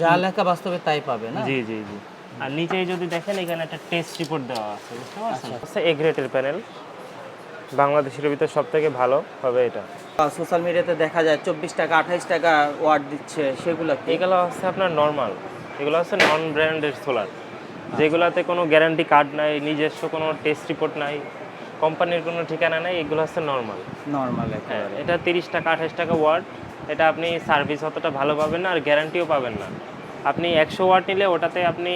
যা লেখা বাস্তবে তাই পাবে না? জি জি জি। আর নিচেই যদি দেখেন এখানে একটা টেস্ট রিপোর্ট দেওয়া আছে বুঝতে পারছেন? আচ্ছা। এ গ্রেটের প্যানেল বাংলাদেশের ভিতর সব থেকে ভালো হবে এটা। সোশ্যাল মিডিয়াতে দেখা যায় চব্বিশ টাকা আঠাইশ টাকা ওয়াট দিচ্ছে সেগুলো এগুলো হচ্ছে আপনার নর্মাল এগুলো হচ্ছে নন ব্র্যান্ডের সোলার যেগুলোতে কোনো গ্যারান্টি কার্ড নাই নিজস্ব কোনো টেস্ট রিপোর্ট নাই কোম্পানির কোনো ঠিকানা নাই এগুলো হচ্ছে নর্মাল নর্মাল হ্যাঁ এটা তিরিশ টাকা আঠাশ টাকা ওয়াট এটা আপনি সার্ভিস অতটা ভালো পাবেন না আর গ্যারান্টিও পাবেন না। আপনি একশো ওয়াট নিলে ওটাতে আপনি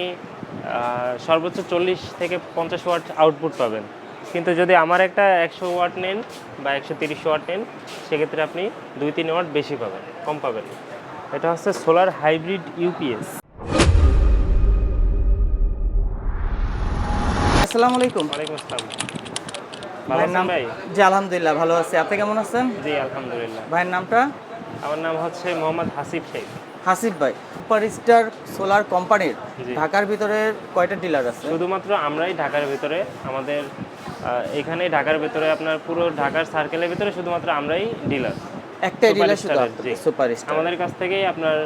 সর্বোচ্চ চল্লিশ থেকে পঞ্চাশ ওয়াট আউটপুট পাবেন। কিন্তু যদি আমার একটা একশো ওয়াট নেন বা একশো তিরিশ ওয়াট নেন সেক্ষেত্রে আপনি দুই তিন ওয়াট বেশি পাবেন কম পাবেন এটা হচ্ছে সোলার হাইব্রিড ইউপিএস আসসালামু আলাইকুম। ওয়ালাইকুম আসসালাম। ভাইয়ের নাম ভাই? জি আলহামদুলিল্লাহ ভালো আছি। আপনি কেমন আছেন? জি আলহামদুলিল্লাহ। ভাইয়ের নামটা? আমার নাম হচ্ছে মোহাম্মদ হাসিফ শেখ। হাসিফ ভাই সুপারস্টার সোলার কোম্পানির ঢাকার ভিতরে কয়টা ডিলার আছে? শুধুমাত্র আমরাই ঢাকার ভিতরে আমাদের এখানে ঢাকার ভিতরে আপনার পুরো ঢাকার সার্কেলের ভিতরে শুধুমাত্র আমরাই ডিলার একটাই ডিলার শুধু সুপারস্টার আমাদের কাছ থেকেই আপনার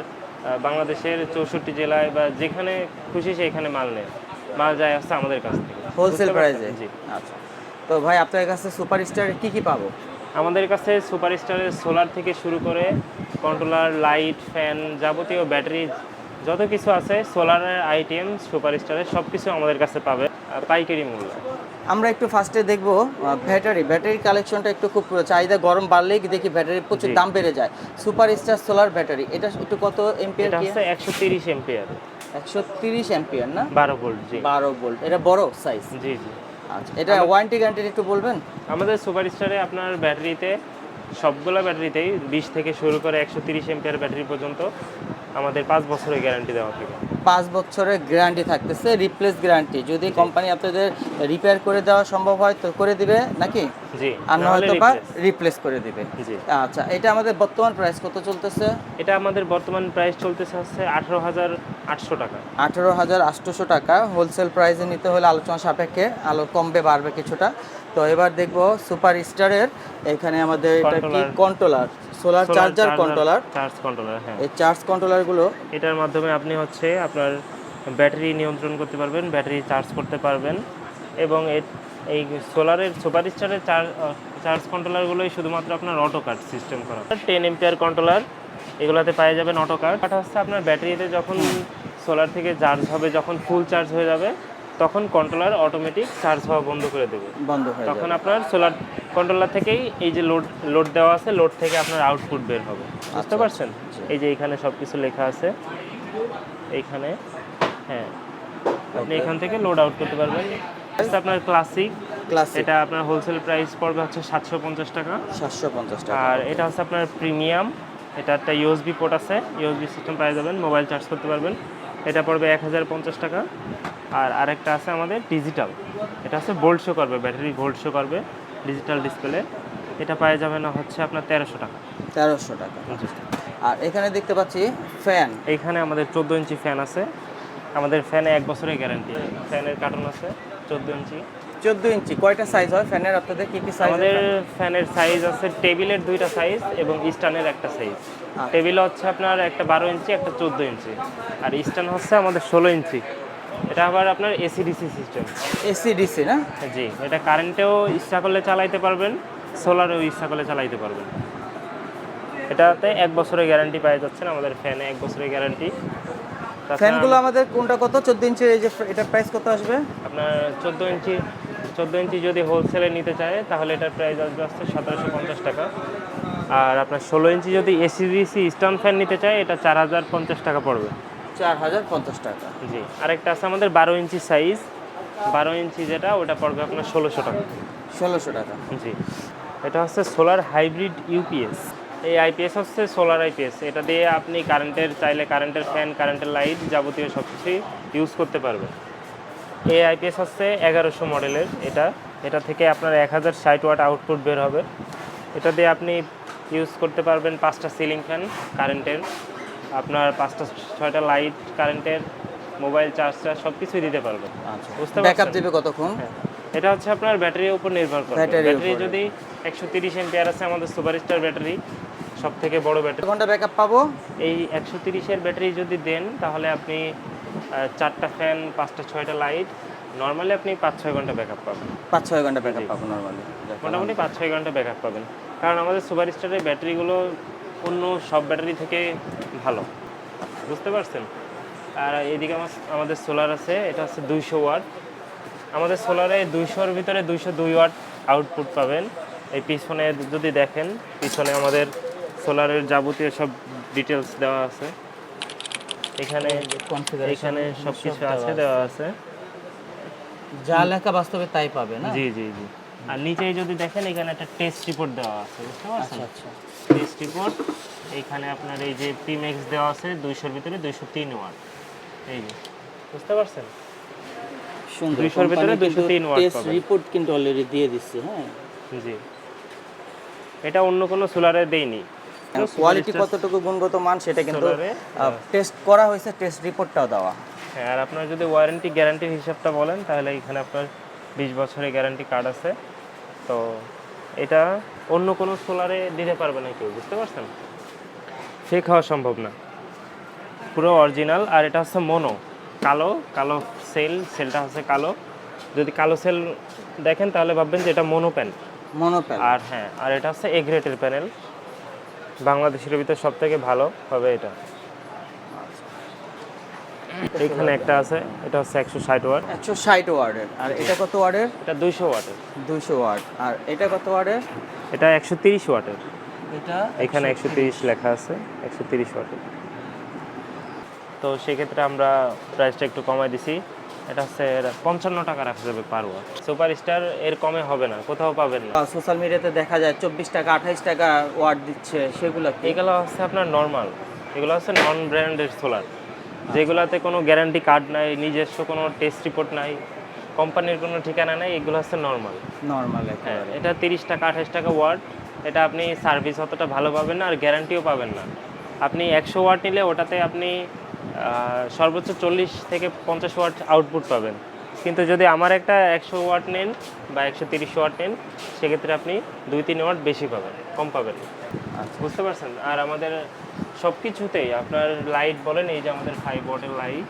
বাংলাদেশের চৌষট্টি জেলায় বা যেখানে খুশি সেইখানে মাল নেয়। মাল যায় আসছে আমাদের কাছ থেকে। হোলসেল প্রাইসে জি। আচ্ছা। তো ভাই আপনার কাছে সুপারস্টার কি কি পাবো? আমাদের কাছে সুপারস্টারের সোলার থেকে শুরু করে কন্ট্রোলার লাইট ফ্যান যাবতীয় ব্যাটারি যত কিছু আছে সোলারের আইটেম সুপারস্টারের সব কিছু আমাদের কাছে পাবে পাইকারি মূল্য। আমরা একটু ফার্স্টে দেখব ব্যাটারি। ব্যাটারি কালেকশনটা একটু খুব চাহিদা গরম বাড়লেই দেখি ব্যাটারি প্রচুর দাম বেড়ে যায়। সুপার স্টার সোলার ব্যাটারি এটা একটু কত এম্পিয়ার এটা হচ্ছে একশো তিরিশ এম্পিয়ার। একশো তিরিশ এম্পিয়ার না? বারো ভোল্ট জি। বারো ভোল্ট। এটা বড় সাইজ জি জি। আচ্ছা এটা ওয়ারেন্টি গ্যারান্টি একটু বলবেন? আমাদের সুপারস্টারে আপনার ব্যাটারিতে সবগুলো ব্যাটারিতেই বিশ থেকে শুরু করে একশো তিরিশ এম্পিয়ার ব্যাটারি পর্যন্ত আমাদের পাঁচ বছরের গ্যারান্টি দেওয়া থাকে। পাঁচ বছরের গ্যারান্টি থাকতেছে রিপ্লেস গ্যারান্টি যদি কোম্পানি আপনাদের রিপেয়ার করে দেওয়া সম্ভব হয় তো করে দিবে নাকি? জি আর না হয়তো বা রিপ্লেস করে দিবে। জি। আচ্ছা এটা আমাদের বর্তমান প্রাইস কত চলতেছে? এটা আমাদের বর্তমান প্রাইস চলতেছে হচ্ছে আঠারো হাজার আটশো টাকা। আঠারো হাজার আটশোশো টাকা। হোলসেল প্রাইসে নিতে হলে আলোচনা সাপেক্ষে আলো কমবে বাড়বে কিছুটা। তো এবার দেখব সুপার স্টারের এখানে আমাদের এটা কি? Controller solar charger controller charge controller হ্যাঁ। এই চার্জ কন্ট্রোলারগুলো এটার মাধ্যমে আপনি হচ্ছে আপনার ব্যাটারি নিয়ন্ত্রণ করতে পারবেন ব্যাটারি চার্জ করতে পারবেন এবং এই সোলারের সুপার স্টারের চার্জ কন্ট্রোলারগুলোই শুধুমাত্র আপনার অটো কাট সিস্টেম করা। টেন এম্পিয়ার কন্ট্রোলার এগুলোতে পাওয়া যাবেন অটো কাট হচ্ছে আপনার ব্যাটারিতে যখন সোলার থেকে চার্জ হবে যখন ফুল চার্জ হয়ে যাবে তখন কন্ট্রোলার অটোমেটিক চার্জ হওয়া বন্ধ করে দেবে। বন্ধ হয়ে তখন আপনার সোলার কন্ট্রোলার থেকেই এই যে লোড লোড দেওয়া আছে লোড থেকে আপনার আউটপুট বের হবে। বুঝতে আচ্ছা, পারছেন? এই যে এখানে সব কিছু লেখা আছে। এইখানে হ্যাঁ। আপনি এখান থেকে লোড আউট করতে পারবেন। আপনার ক্লাসিক এটা আপনার হোলসেল প্রাইস পড়বে হচ্ছে সাতশো পঞ্চাশ টাকা। সাতশো পঞ্চাশ টাকা আর এটা হচ্ছে আপনার প্রিমিয়াম এটা একটা ইউএসবি পোর্ট আছে। ইউএসবি সিস্টেম পেয়ে যাবেন মোবাইল চার্জ করতে পারবেন। এটা পড়বে এক হাজার পঞ্চাশ টাকা। আর আরেকটা আছে আমাদের ডিজিটাল এটা হচ্ছে ভোল্ট শো করবে ব্যাটারি ভোল্ট শো করবে ডিজিটাল ডিসপ্লে এটা পাওয়া যাবে না হচ্ছে আপনার তেরোশো টাকা। তেরোশো টাকা। আর এখানে দেখতে পাচ্ছি ফ্যান এইখানে আমাদের চোদ্দ ইঞ্চি ফ্যান আছে। আমাদের ফ্যানে এক বছরের গ্যারান্টি ফ্যানের কার্টন আছে চোদ্দ ইঞ্চি। চোদ্দ ইঞ্চি। কয়টা সাইজ হয় ফ্যানের আপনাদের কি কি সাইজ আমাদের ফ্যানের সাইজ আছে টেবিলের দুইটা সাইজ এবং স্টানের একটা সাইজ টেবিল হচ্ছে আপনার একটা বারো ইঞ্চি একটা চোদ্দ ইঞ্চি। আর স্ট্যান্ড হচ্ছে আমাদের ষোলো ইঞ্চি। এটা আবার আপনার AC DC system AC DC না? জি এটা কারেন্টেও ইচ্ছা করলে চালাইতে পারবেন সোলারেও ইচ্ছা করলে চালাইতে পারবেন। এটাতে এক বছরের গ্যারান্টি পাওয়া যাচ্ছেন আমাদের ফ্যানে এক বছরের গ্যারান্টি ফ্যানগুলো আমাদের কোনটা কত? চোদ্দ ইঞ্চির এই যে এটার প্রাইস কত আসবে? আপনার চোদ্দ ইঞ্চি চোদ্দ ইঞ্চি যদি হোলসেলে নিতে চায় তাহলে এটার প্রাইস আসবে আসছে সতেরোশো পঞ্চাশ টাকা। আর আপনার ষোলো ইঞ্চি যদি এসিডিসি স্টান ফ্যান নিতে চায় এটা চার হাজার পঞ্চাশ টাকা পড়বে। চার হাজার পঞ্চাশ টাকা। জি আরেকটা আছে আমাদের বারো ইঞ্চি সাইজ বারো ইঞ্চি যেটা ওটা পড়বে আপনার ষোলোশো টাকা। ষোলোশো টাকা। জি এটা হচ্ছে সোলার হাইব্রিড ইউপিএস এই আইপিএস হচ্ছে সোলার আইপিএস এটা দিয়ে আপনি কারেন্টের চাইলে কারেন্টের ফ্যান কারেন্টের লাইট যাবতীয় সব কিছুই ইউজ করতে পারবেন। এই আইপিএস হচ্ছে এগারোশো মডেলের। এটা এটা থেকে আপনার এক হাজার ষাট ওয়াট আউটপুট বের হবে। এটা দিয়ে আপনি ইউজ করতে পারবেন পাঁচটা সিলিং ফ্যান কারেন্টের আপনার পাঁচটা ছয়টা লাইট কারেন্টের মোবাইল চার্জ চার্জ সব কিছুই দিতে পারবেন আচ্ছা। বুঝতে ব্যাকআপ দেবে কতক্ষণ? হ্যাঁ। এটা হচ্ছে আপনার ব্যাটারির উপর নির্ভর করে ব্যাটারি যদি একশো তিরিশ এমপিআর আছে আমাদের সুপার স্টার ব্যাটারি সব থেকে বড় ব্যাটারি। ঘণ্টা ব্যাকআপ পাবো? এই একশো তিরিশের ব্যাটারি যদি দেন তাহলে আপনি চারটা ফ্যান পাঁচটা ছয়টা লাইট নর্মালি আপনি পাঁচ ছয় ঘণ্টা ব্যাকআপ পাবেন। পাঁচ ছয় ঘণ্টা ব্যাকআপ পাবো নর্মালি মোটামুটি পাঁচ ছয় ঘণ্টা ব্যাকআপ পাবেন। কারণ আমাদের সুপার স্টারের ব্যাটারিগুলো অন্য সব ব্যাটারি থেকে ভালো। বুঝতে পারছেন? আর এদিকে আমার আমাদের সোলার আছে এটা হচ্ছে দুইশো ওয়াট। আমাদের সোলারে দুইশোর ভিতরে দুইশো দুই ওয়াট আউটপুট পাবেন। এই পিছনে যদি দেখেন পিছনে আমাদের সোলারের যাবতীয় সব ডিটেলস দেওয়া আছে। এখানে এখানে সব কিছু আছে দেওয়া আছে। যা লেখা বাস্তবে তাই পাবে না? জি জি জি। আর নিচেই যদি দেখেন এখানে একটা টেস্ট রিপোর্ট দেওয়া আছে বুঝতে পারছেন? আচ্ছা। আচ্ছা টেস্ট রিপোর্ট এইখানে আপনার এই যে প্রিমেক্স দেওয়া আছে দুইশোর ভিতরে দুইশো তিন ওয়াট। এই যে বুঝতে পারছেন? সুন্দর 200 এর ভিতরে 203 ওয়াট টেস্ট রিপোর্ট কিন্তু অলরেডি দিয়ে দিচ্ছে হ্যাঁ। জি। এটা অন্য কোনো সোলারে দেইনি কোয়ালিটি কতটুকু গুণগত মান সেটা কিন্তু টেস্ট করা হয়েছে টেস্ট রিপোর্টটাও দেওয়া। হ্যাঁ আর আপনার যদি ওয়ারেন্টি গ্যারান্টির হিসাবটা বলেন তাহলে এখানে আপনার বিশ বছরের গ্যারান্টি কার্ড আছে। তো এটা অন্য কোনো সোলারে দিতে পারবে না কেউ বুঝতে পারছেন? ফেক হওয়া সম্ভব না। পুরো অরিজিনাল আর এটা হচ্ছে মনো কালো কালো সেল সেলটা হচ্ছে কালো। যদি কালো সেল দেখেন তাহলে ভাববেন যে এটা মনো প্যান মনোপ্যাল আর হ্যাঁ আর এটা হচ্ছে এগ্রেটের প্যানেল বাংলাদেশের ভিতরে সব থেকে ভালো হবে এটা। এখানে একটা আছে এটা হচ্ছে একশো ষাট ওয়াট। একশো ষাট ওয়ার্ডের আর এটা কত ওয়ার্ডের এটা দুইশো ওয়াটের। দুইশো ওয়ার্ড আর এটা কত ওয়ার্ডের এটা একশো তিরিশ ওয়াটের। এটা এখানে একশো তিরিশ। লেখা আছে একশো তিরিশ ওয়াটের। তো সেক্ষেত্রে আমরা প্রাইসটা একটু কমাই দিছি। এটা হচ্ছে পঞ্চান্ন টাকা রাখা যাবে পার ওয়াট সুপার স্টার এর কমে হবে না কোথাও পাবেন না। সোশ্যাল মিডিয়াতে দেখা যায় চব্বিশ টাকা আঠাইশ টাকা ওয়ার্ড দিচ্ছে সেগুলো এগুলো হচ্ছে আপনার নর্মাল এগুলো হচ্ছে নন ব্র্যান্ডের সোলার যেগুলোতে কোনো গ্যারান্টি কার্ড নাই নিজস্ব কোনো টেস্ট রিপোর্ট নাই কোম্পানির কোনো ঠিকানা নাই এগুলো হচ্ছে নর্মাল নর্মাল হ্যাঁ এটা তিরিশ টাকা আঠাশ টাকা ওয়াট এটা আপনি সার্ভিস অতটা ভালো পাবেন না আর গ্যারান্টিও পাবেন না। আপনি একশো ওয়াট নিলে ওটাতে আপনি সর্বোচ্চ চল্লিশ থেকে পঞ্চাশ ওয়াট আউটপুট পাবেন। কিন্তু যদি আমার একটা একশো ওয়াট নেন বা একশো তিরিশ ওয়াট নেন সেক্ষেত্রে আপনি দুই তিন ওয়াট বেশি পাবেন কম পাবেন আচ্ছা। বুঝতে পারছেন? আর আমাদের সব কিছুতেই আপনার লাইট বলেন এই যে আমাদের ফাইভ ওয়াটের লাইট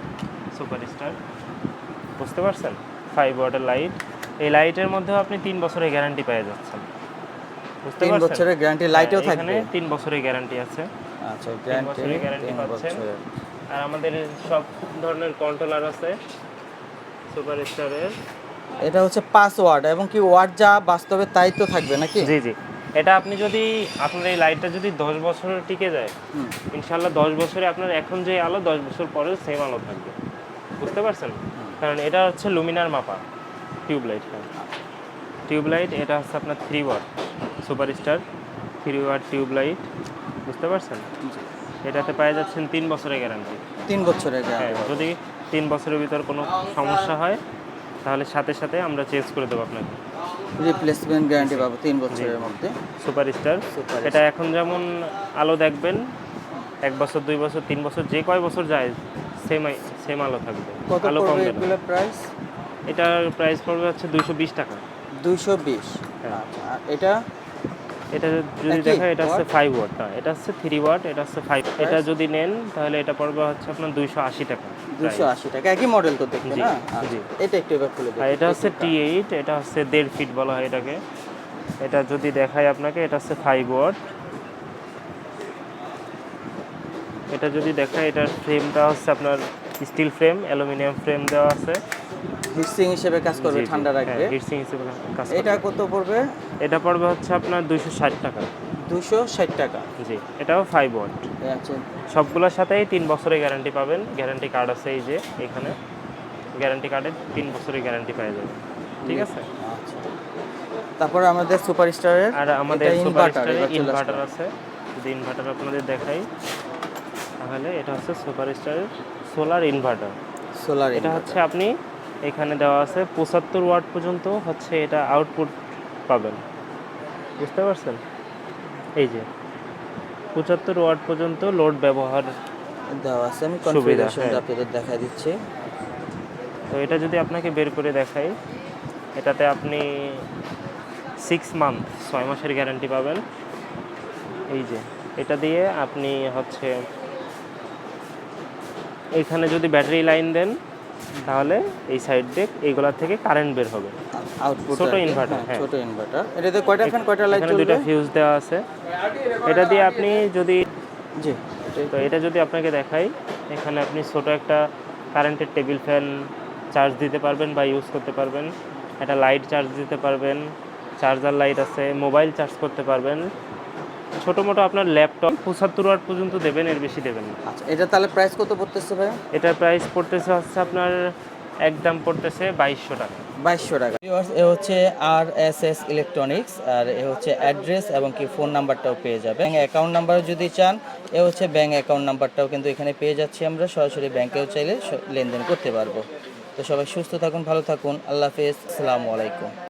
সুপার স্টার বুঝতে পারছেন? ফাইভ ওয়াটের লাইট এই লাইটের মধ্যেও আপনি তিন বছরের গ্যারান্টি পেয়ে যাচ্ছেন। বুঝতে পারছেন? বছরের গ্যারান্টি লাইটেও থাকবে এখানে তিন বছরের গ্যারান্টি আছে। আচ্ছা বছরের গ্যারান্টি তিন পাচ্ছেন। আর আমাদের সব ধরনের কন্ট্রোলার আছে। সুপার স্টারের এটা হচ্ছে পাঁচ ওয়ার্ড এবং কি ওয়ার্ড যা বাস্তবে তাই তো থাকবে নাকি? জি জি। এটা আপনি যদি আপনার এই লাইটটা যদি দশ বছর টিকে যায় ইনশাল্লাহ দশ বছরে আপনার এখন যে আলো দশ বছর পরেও সেম আলো থাকবে। বুঝতে পারছেন? কারণ এটা হচ্ছে লুমিনার মাপা টিউবলাইট হ্যাঁ টিউবলাইট এটা হচ্ছে আপনার three watt super star three watt tubelight বুঝতে পারছেন? এটাতে পেয়ে যাচ্ছেন তিন বছরের গ্যারান্টি তিন বছরের গ্যারান্টি যদি তিন বছরের ভিতর কোনো সমস্যা হয় তাহলে সাথে সাথে আমরা চেঞ্জ করে দেবো আপনাকে। রিপ্লেসমেন্ট গ্যারান্টি পাবো তিন বছরের মধ্যে। সুপার স্টার এটা এখন যেমন আলো দেখবেন এক বছর দুই বছর তিন বছর যে কয় বছর যায় সেম সেম আলো থাকবে। আলো কম প্রাইস এটার প্রাইস পড়বে হচ্ছে দুইশো বিশ টাকা। দুইশো বিশ। হ্যাঁ। আচ্ছা এটা এটা যদি দেখা এটা হচ্ছে? ফাইভ ওয়াট না এটা হচ্ছে থ্রি ওয়াট এটা হচ্ছে ফাইভ এটা যদি নেন তাহলে এটা পড়বে হচ্ছে আপনার দুইশো আশি টাকা দুশো আশি টাকা একই মডেল তো দেখতে না? জি। আচ্ছা, এটা একটু এবার খুলে আর এটা হচ্ছে টি এইট এটা হচ্ছে দেড় ফিট বলা হয় এটাকে। এটা যদি দেখাই আপনাকে এটা হচ্ছে ফাইভ ওয়াট এটা যদি দেখাই এটার ফ্রেমটা হচ্ছে আপনার স্টিল ফ্রেম অ্যালুমিনিয়াম ফ্রেম দেওয়া আছে। হিটসিং হিসেবে কাজ করবে ঠান্ডা রাখবে। হিটসিং হিসেবে কাজ এটা। কত পড়বে? এটা পড়বে হচ্ছে আপনার দুইশো ষাট টাকা। দুশো ষাট টাকা। জি এটাও ফাইভ ওয়াট আছে। সবগুলোর সাথেই তিন বছরের গ্যারান্টি পাবেন। গ্যারান্টি কার্ড আছে এই যে এখানে। গ্যারান্টি কার্ডে তিন বছরের গ্যারান্টি পেয়ে যাবেন ঠিক আছে? আচ্ছা। তারপরে আমাদের সুপার স্টারের আর আমাদের সুপার ইনভার্টার আছে। যদি ইনভার্টার আপনাদের দেখাই তাহলে এটা হচ্ছে সুপার স্টারের সোলার ইনভার্টার সোলার এটা হচ্ছে আপনি এখানে দেওয়া আছে পঁচাত্তর ওয়াট পর্যন্ত হচ্ছে এটা আউটপুট পাবেন। বুঝতে পারছেন? এই যে পঁচাত্তর ওয়াট পর্যন্ত লোড ব্যবহার দেওয়া আছে। আমি কনফিগারেশনটা হ্যাঁ। আপনাদের দেখা দিচ্ছি। তো এটা যদি আপনাকে বের করে দেখাই এটাতে আপনি সিক্স মান্থ ছয় মাসের গ্যারান্টি পাবেন। এই যে এটা দিয়ে আপনি হচ্ছে এখানে যদি ব্যাটারি লাইন দেন তাহলে এই সাইড দিয়ে এইগুলা থেকে কারেন্ট বের হবে। আউটপুট ছোট inverter, হ্যাঁ। ছোট ইনভার্টার এটাতে কয়টা ফ্যান কয়টা লাইট জ্বলবে দুইটা ফিউজ দেওয়া আছে। এটা দিয়ে আপনি যদি জি। তো এটা যদি আপনাকে দেখাই এখানে আপনি ছোট একটা কারেন্টের টেবিল ফ্যান চার্জ দিতে পারবেন বা ইউজ করতে পারবেন। একটা লাইট চার্জ দিতে পারবেন। চার্জার লাইট আছে মোবাইল চার্জ করতে পারবেন। ছোটো মোটো আপনার ল্যাপটপ পঁচাত্তর ওয়াট পর্যন্ত দেবেন এর বেশি দেবেন না। আচ্ছা এটা তাহলে প্রাইস কত পড়তেছে ভাই এটার প্রাইস পড়তেছে হচ্ছে আপনার একদম পড়তেছে বাইশশো টাকা। বাইশশো টাকা। এ হচ্ছে আর এস এস ইলেকট্রনিক্স আর এ হচ্ছে অ্যাড্রেস এবং কি ফোন নাম্বারটাও পেয়ে যাবে ব্যাঙ্ক অ্যাকাউন্ট নাম্বার যদি চান এ হচ্ছে ব্যাঙ্ক অ্যাকাউন্ট নাম্বারটাও কিন্তু এখানে পেয়ে যাচ্ছি আমরা। সরাসরি ব্যাংকেও চাইলে লেনদেন করতে পারব। তো সবাই সুস্থ থাকুন ভালো থাকুন। আল্লাহ হাফেজ। আসসালামু আলাইকুম।